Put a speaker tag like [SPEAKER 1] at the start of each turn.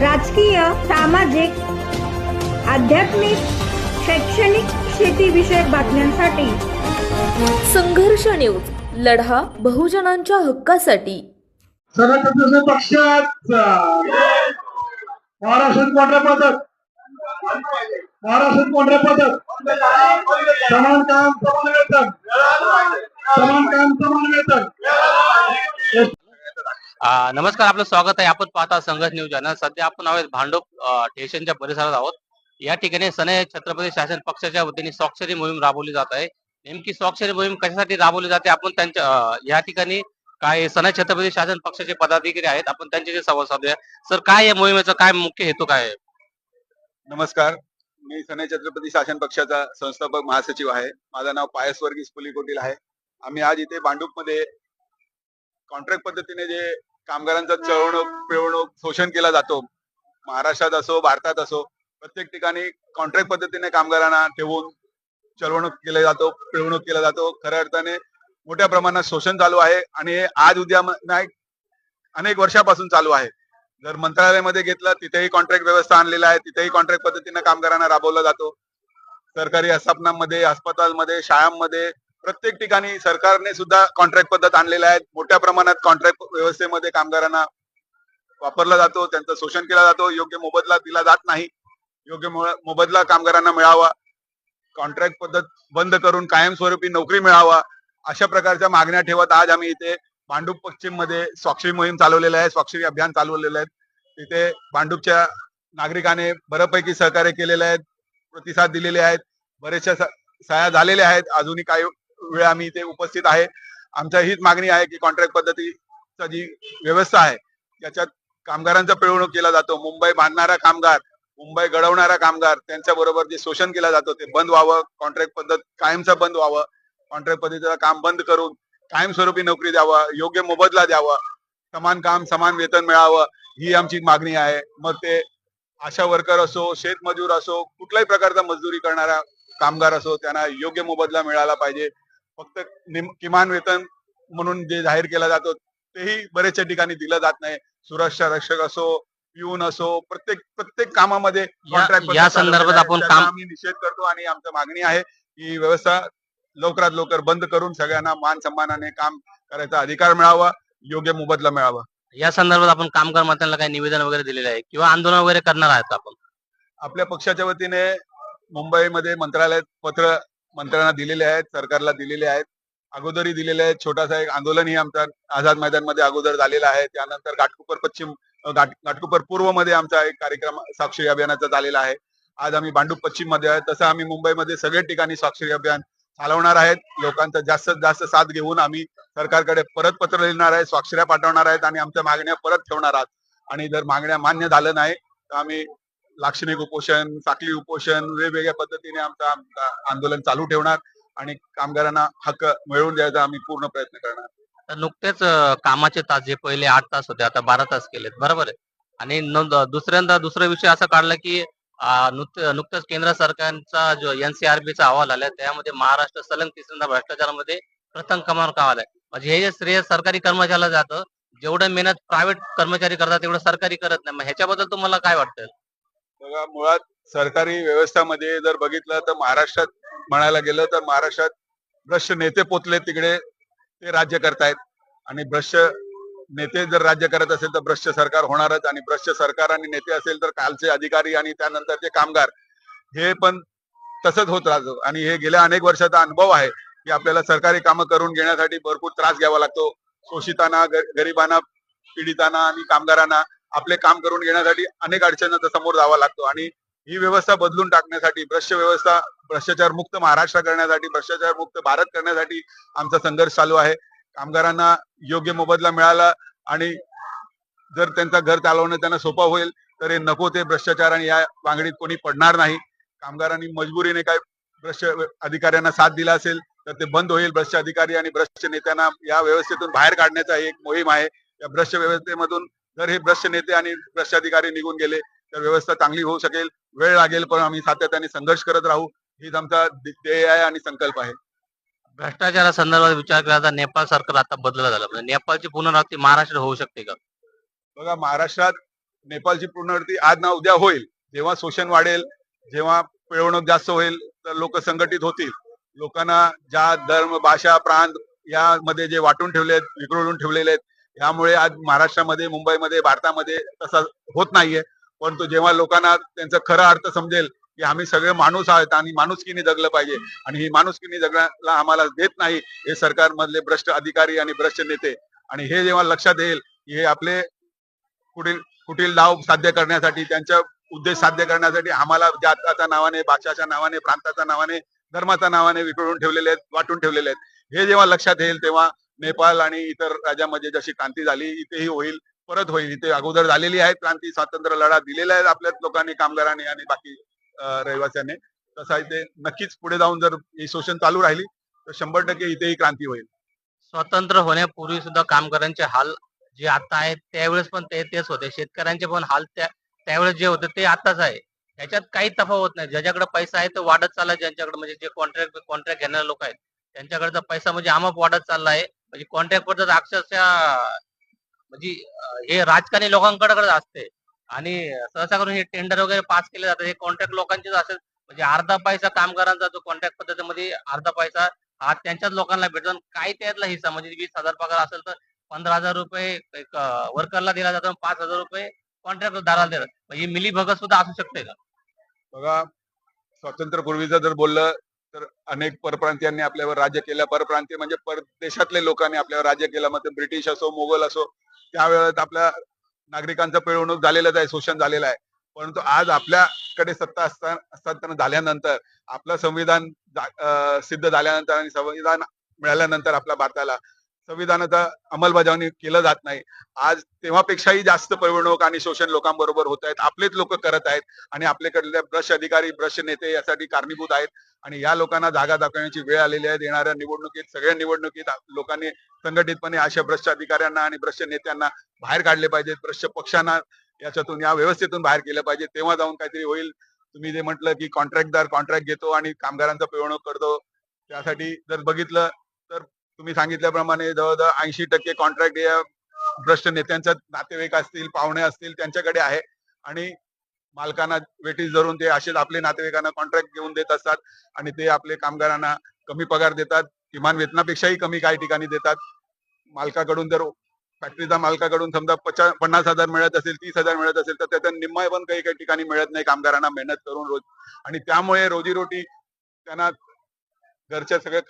[SPEAKER 1] राजकीय सामाजिक आध्यात्मिक शैक्षणिक शेतीविषयक बातम्यांसाठी.
[SPEAKER 2] संघर्ष न्यूज लढा बहुजनांच्या हक्कासाठी.
[SPEAKER 3] पक्षात महाराष्ट्रात कोणत्या पद्धत? महाराष्ट्रात कोणत्या पद्धत? समान काम समान वेतन. समान काम समान वेतन.
[SPEAKER 4] आ, नमस्कार आपलं स्वागत आहे. आपण पाहता संघर्ष न्यूज चॅनल. सध्या आपण आहोत भांडूप स्टेशनच्या परिसरात आहोत. या ठिकाणी सने छत्रपती शासन पक्षाच्या वतीने स्वाक्षरी मोहीम राबवली जात आहे. नेमकी स्वाक्षरी मोहीम कशासाठी राबवली जाते? आपण त्यांच्या या ठिकाणी काय सने छत्रपती शासन पक्षाचे पदाधिकारी आहेत. आपण त्यांच्याशी संवाद साधूया. सर काय या मोहिमेचा काय मुख्य हेतू काय आहे?
[SPEAKER 5] नमस्कार. मी सने छत्रपती शासन पक्षाचा संस्थापक महासचिव आहे. माझं नाव पायस वर्गीस पुलिकोटील आहे. आम्ही आज इथे भांडूपमध्ये कॉन्ट्रॅक्ट पद्धतीने जे कामगारांचा चळवणूक पिळवणूक शोषण केला जातो महाराष्ट्रात असो भारतात असो प्रत्येक ठिकाणी कॉन्ट्रॅक्ट पद्धतीने कामगारांना ठेवून चळवणूक केला जातो पिळवणूक केला जातो. खऱ्या अर्थाने मोठ्या प्रमाणात शोषण चालू आहे आणि हे आज उद्या नाही अनेक वर्षापासून चालू आहे. जर मंत्रालयामध्ये घेतलं तिथेही कॉन्ट्रॅक्ट व्यवस्था आणलेला आहे तिथेही कॉन्ट्रॅक्ट पद्धतीने कामगारांना राबवला जातो. सरकारी आस्थापनांमध्ये अस्पतालमध्ये शाळांमध्ये प्रत्येक ठिकाणी सरकारने सुद्धा कॉन्ट्रॅक्ट पद्धत आणलेल्या आहेत. मोठ्या प्रमाणात कॉन्ट्रॅक्ट व्यवस्थेमध्ये कामगारांना वापरला जातो त्यांचं शोषण केला जातो. योग्य मोबदला दिला जात नाही. योग्य मोबदला कामगारांना मिळावा. कॉन्ट्रॅक्ट पद्धत बंद करून कायमस्वरूपी नोकरी मिळावा अशा प्रकारच्या मागण्या ठेवत आज आम्ही इथे भांडूप पश्चिममध्ये स्वाक्षरी मोहीम चालवलेलं आहे. स्वाक्षरी अभियान चालवलेलं आहे तिथे भांडूपच्या नागरिकाने बऱ्यापैकी सहकार्य केलेले आहेत प्रतिसाद दिलेले आहेत. बरेचशा स- सह्या झालेल्या आहेत. अजूनही काही वेळ आम्ही इथे उपस्थित आहे. आमच्या हीच मागणी आहे की कॉन्ट्रॅक्ट पद्धतीचा जी व्यवस्था आहे त्याच्यात कामगारांचा पिळवणूक केला जातो. मुंबई बांधणारा कामगार मुंबई घडवणारा कामगार त्यांच्या बरोबर जे शोषण केलं जातो ते बंद व्हावं. कॉन्ट्रॅक्ट पद्धत कायमचं बंद व्हावं. कॉन्ट्रॅक्ट पद्धतीचं काम बंद करून कायमस्वरूपी नोकरी द्यावा योग्य मोबदला द्यावा. समान काम समान वेतन मिळावं ही आमची मागणी आहे. मग ते आशा वर्कर असो शेतमजूर असो कुठल्याही प्रकारचा मजदुरी करणारा कामगार असो त्यांना योग्य मोबदला मिळाला पाहिजे. फक्त किमान वेतन म्हणून जे जाहीर केला जातो तेही बरेचशा ठिकाणी दिलं जात नाही. सुरक्षा रक्षक असो पिऊन असो प्रत्येक प्रत्येक कामामध्ये
[SPEAKER 4] या- संदर्भात. आपण
[SPEAKER 5] आम्ही निषेध करतो आणि आमची मागणी आहे की व्यवस्था लवकरात लवकर बंद करून सगळ्यांना मान सन्मानाने काम करायचा अधिकार मिळावा योग्य मोबदला मिळावा.
[SPEAKER 4] या संदर्भात आपण कामगार मंत्र्यांना काही निवेदन वगैरे दिलेलं आहे किंवा आंदोलन वगैरे करणार आहेत आपण?
[SPEAKER 5] आपल्या पक्षाच्या वतीने मुंबईमध्ये मंत्रालयात पत्र मंत्र्यांना दिलेले आहेत सरकारला दिलेले आहेत. अगोदरही दिलेले आहेत. छोटासा एक आंदोलनही आमचा आझाद मैदानमध्ये अगोदर झालेला आहे. त्यानंतर घाटकोपर पश्चिम घाटकोपर पूर्वमध्ये आमचा एक कार्यक्रम साक्षरी अभियानाचा झालेला आहे. आज आम्ही भांडूप पश्चिममध्ये आहे. तसं आम्ही मुंबईमध्ये सगळे ठिकाणी साक्षरी अभियान चालवणार आहेत. लोकांचा जास्तीत जास्त साथ घेऊन आम्ही सरकारकडे परत पत्र लिहिणार आहे स्वाक्षऱ्या पाठवणार आहेत आणि आमच्या मागण्या परत ठेवणार आहात. आणि जर मागण्या मान्य झालं नाही तर आम्ही लाक्षणिक उपोषण साखळी उपोषण वेगवेगळ्या पद्धतीने आमचं आंदोलन चालू ठेवणार आणि कामगारांना हक्क मिळवून द्यायचा आम्ही पूर्ण प्रयत्न करणार.
[SPEAKER 4] तर नुकतेच कामाचे तास जे पहिले आठ तास होते आता बारा तास केलेत. बरोबर आहे. आणि दुसऱ्यांदा दुसरा विषय असा काढला की नुकतंच केंद्र सरकारचा जो एनसीआरबीचा अहवाल आलाय त्यामध्ये महाराष्ट्र सलग तिसऱ्यांदा भ्रष्टाचारामध्ये प्रथम क्रमांक आलाय. म्हणजे हे जे श्रेय सरकारी कर्मचाऱ्याला जातं जेवढं मेहनत प्रायव्हेट कर्मचारी करतात तेवढं सरकारी करत नाही. मग ह्याच्याबद्दल तुम्हाला काय वाटतं?
[SPEAKER 5] बघा मुळात सरकारी व्यवस्थामध्ये जर बघितलं तर महाराष्ट्रात म्हणायला गेलं तर महाराष्ट्रात भ्रष्ट नेते पोचले तिकडे ते राज्य करतायत. आणि भ्रष्ट नेते जर राज्य करत असेल तर भ्रष्ट सरकार होणारच. आणि भ्रष्ट सरकार आणि नेते असेल तर कालचे अधिकारी आणि त्यानंतरचे कामगार. हे पण तसंच होत राहतो. आणि हे गेल्या अनेक वर्षाचा अनुभव आहे की आपल्याला सरकारी कामं करून घेण्यासाठी भरपूर त्रास घ्यावा लागतो. शोषितांना गरिबांना पीडितांना आणि कामगारांना. आपले काम करून घेण्यासाठी अनेक अडचणींचा समोर जावा लागतो. आणि ही व्यवस्था बदलून टाकण्यासाठी भ्रष्ट व्यवस्था भ्रष्टाचार मुक्त महाराष्ट्र करण्यासाठी भ्रष्टाचार मुक्त भारत करण्यासाठी आमचा संघर्ष चालू आहे. कामगारांना योग्य मोबदला मिळाला आणि जर त्यांचा घर चालवणं त्यांना सोपं होईल तर हे नको ते भ्रष्टाचार आणि या वांगडीत कोणी पडणार नाही. कामगारांनी मजबुरीने काय भ्रष्ट अधिकाऱ्यांना साथ दिला असेल तर ते बंद होईल. भ्रष्ट अधिकारी आणि भ्रष्ट नेत्यांना या व्यवस्थेतून बाहेर काढण्याचा एक मोहीम आहे. या भ्रष्ट व्यवस्थेमधून जर हे भ्रष्ट नेते आणि भ्रष्ट अधिकारी निघून गेले तर व्यवस्था चांगली होऊ शकेल वेळ लागेल पण आम्ही सातत्याने संघर्ष करत राहू हीच आमचा ध्येय आहे आणि संकल्प आहे.
[SPEAKER 4] भ्रष्टाचारासंदर्भात विचार केला तर नेपाळ सरकार आता बदललं झालं म्हणजे नेपाळची पुनरावृत्ती महाराष्ट्र होऊ शकते का?
[SPEAKER 5] बघा महाराष्ट्रात नेपाळची पुनरावृत्ती आज ना उद्या होईल. जेव्हा शोषण वाढेल जेव्हा पिळवणूक जास्त होईल तर लोक संघटित होतील. लोकांना जात धर्म भाषा प्रांत यामध्ये जे वाटून ठेवले आहेत विखुरून ठेवलेले आहेत यामुळे आज महाराष्ट्रामध्ये मुंबईमध्ये भारतामध्ये तसा होत नाहीये. परंतु जेव्हा लोकांना त्यांचा खरा अर्थ समजेल की आम्ही सगळे माणूस आहोत आणि माणुसकीने जगलं पाहिजे आणि ही माणुसकीने जगण्याला आम्हाला देत नाही हे सरकारमधले भ्रष्ट अधिकारी आणि भ्रष्ट नेते. आणि हे जेव्हा लक्षात येईल की हे आपले कुठील कुटील डाव साध्य करण्यासाठी त्यांच्या उद्देश साध्य करण्यासाठी आम्हाला जाताच्या नावाने भाषाच्या नावाने प्रांताच्या नावाने धर्माच्या नावाने विखुरून ठेवलेले आहेत वाटून ठेवलेले आहेत. हे जेव्हा लक्षात येईल तेव्हा नेपाळ आणि इतर राज्यामध्ये जशी क्रांती झाली इथेही होईल परत होईल. इथे अगोदर झालेली आहे क्रांती स्वातंत्र्य लढा दिलेला आहे आपल्याच लोकांनी कामगारांनी आणि बाकी रहिवाशांनी. तसा इथे नक्कीच पुढे जाऊन जर ही शोषण चालू राहिली तर शंभर टक्के इथेही क्रांती होईल.
[SPEAKER 4] स्वतंत्र होण्यापूर्वी सुद्धा कामगारांचे हाल जे आता आहेत त्यावेळेस पण ते तेच होते. शेतकऱ्यांचे पण हाल त्या त्यावेळेस जे होते ते आताच आहे. त्याच्यात काही तफावत नाही. ज्याच्याकडे पैसा आहे तो वाढत चालला ज्यांच्याकडे म्हणजे जे कॉन्ट्रॅक्ट कॉन्ट्रॅक्ट घेणारे लोक आहेत त्यांच्याकडचा पैसा म्हणजे आमाप वाढत चालला आहे. म्हणजे कॉन्ट्रॅक्ट पद्धत अक्षरशः म्हणजे हे राजकारणी लोकांकडे असते. आणि सहसा करून हे टेंडर वगैरे पास केले जातात. हे कॉन्ट्रॅक्ट लोकांचेच असेल. म्हणजे अर्धा पैसा कामगारांचा जो कॉन्ट्रॅक्ट पद्धतीमध्ये अर्धा पैसा हा त्यांच्याच लोकांना भेटतो. आणि काय त्यातला हिस्सा म्हणजे वीस हजार पगार असेल तर पंधरा हजार रुपये एक वर्करला दिला जातो आणि पाच हजार रुपये कॉन्ट्रॅक्ट दाराला देतात. म्हणजे मिली भगत सुद्धा असू शकते का?
[SPEAKER 5] बघा स्वातंत्र्यपूर्वीचं जर बोललं तर अनेक परप्रांतीयांनी आपल्यावर राज्य केलं. परप्रांतीय म्हणजे परदेशातले लोकांनी आपल्यावर राज्य केलं. मग ते ब्रिटिश असो मोगल असो त्यावेळेस आपल्या नागरिकांचं पिळवणूक झालेलंच आहे शोषण झालेलं आहे. परंतु आज आपल्याकडे सत्ता असता असताना झाल्यानंतर आपलं संविधान सिद्ध झाल्यानंतर आणि संविधान मिळाल्यानंतर आपल्या भारताला संविधानाचा अंमलबजावणी केलं जात नाही. आज तेव्हापेक्षाही जास्त पिळवणूक आणि शोषण लोकांबरोबर होत आहेत. आपलेच लोक करत आहेत आणि आपल्याकडले ब्रश अधिकारी ब्रश नेते यासाठी कारणीभूत आहेत. आणि या लोकांना जागा दाखवण्याची वेळ आलेली आहे. येणाऱ्या निवडणुकीत सगळ्या निवडणुकीत लोकांनी संघटितपणे अशा भ्रष्ट अधिकाऱ्यांना आणि भ्रष्ट नेत्यांना बाहेर काढले पाहिजेत. भ्रष्ट पक्षांना याच्यातून या व्यवस्थेतून बाहेर केलं पाहिजे. तेव्हा जाऊन काहीतरी होईल. तुम्ही जे म्हटलं की कॉन्ट्रॅक्टदार कॉन्ट्रॅक्ट घेतो आणि कामगारांचा पिळवणूक करतो. त्यासाठी जर बघितलं तुम्ही सांगितल्याप्रमाणे जवळजवळ ऐंशी टक्के कॉन्ट्रॅक्ट या भ्रष्ट नेत्यांच्या नातेवाईक असतील पाहुणे असतील त्यांच्याकडे आहे. आणि मालकांना वेटीस धरून ते असेच आपले नातेवाईकांना कॉन्ट्रॅक्ट घेऊन देत असतात आणि ते आपले कामगारांना कमी पगार देतात. किमान वेतनापेक्षाही कमी काही ठिकाणी देतात. मालकाकडून जर फॅक्टरीचा मालकाकडून समजा पचा पन्नास हजार मिळत असेल तीस हजार मिळत असेल तर त्याचा निम्मा पण काही काही ठिकाणी मिळत नाही कामगारांना मेहनत करून रोज. आणि त्यामुळे रोजीरोटी त्यांना घरच्या सगळ्या